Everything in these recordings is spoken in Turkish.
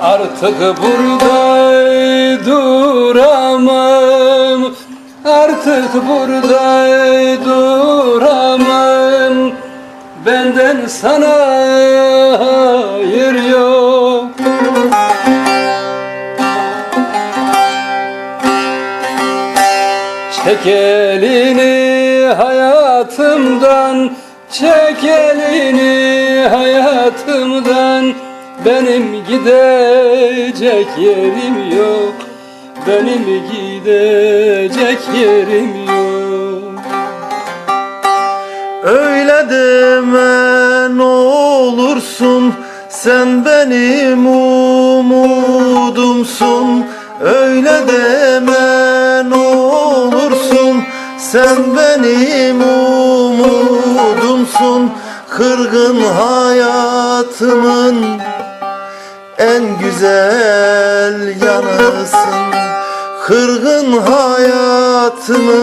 Artık burada duramam Artık burada duramam Benden sana hayır yok. Çek elini hayatımdan. Çek elini hayatımdan Benim gidecek yerim yok. Benim gidecek yerim yok. Öyle deme ne olursun. Sen benim umudumsun. Öyle deme ne olursun. Sen benim umudumsun. Kırgın hayatımın en güzel yanısın Kırgın hayatımın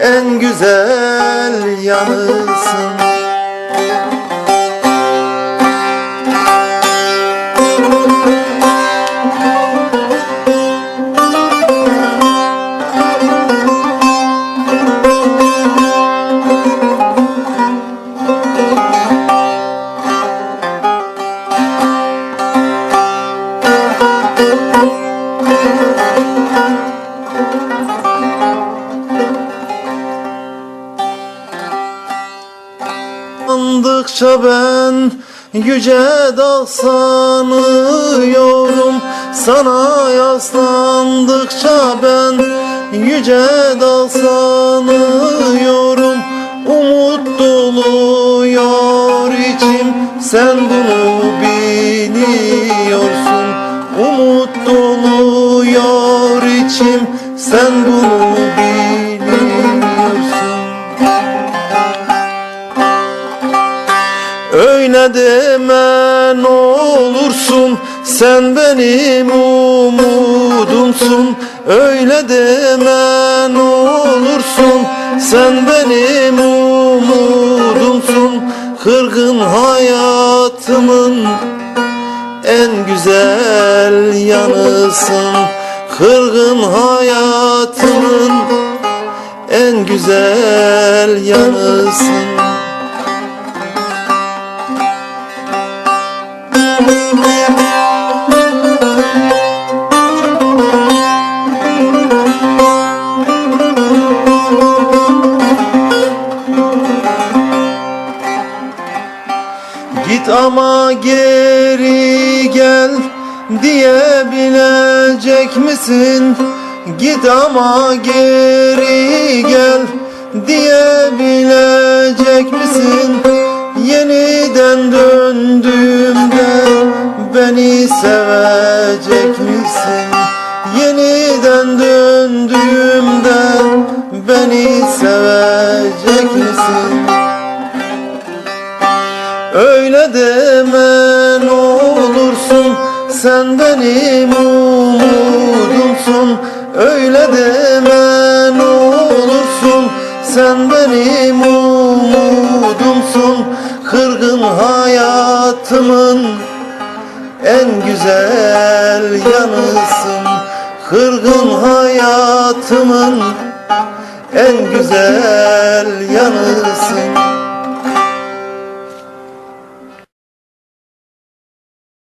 en güzel yanısın Andıkça ben yüce dağ sanıyorum Sana yaslandıkça ben yüce dağ sanıyorum Umut doluyor içim sen bunu biliyorsun. Umut doluyor içim sen bunu biliyorsun Öyle deme ne olursun. Sen benim umudumsun. Öyle deme ne olursun. Sen benim umudumsun. Kırgın hayatımın en güzel yanısın. Kırgın hayatımın en güzel yanısın Git ama geri gel diyebilecek misin? Git ama geri gel diyebilecek misin? Yeniden döndüğümde beni sevecek misin? Yeniden döndüğümde beni sevecek misin? Öyle deme ne olursun Sen benim umudumsun. Öyle deme ne olursun Sen benim umudumsun. Kırgın hayatımın en güzel yanısın. Kırgın hayatımın en güzel yanısın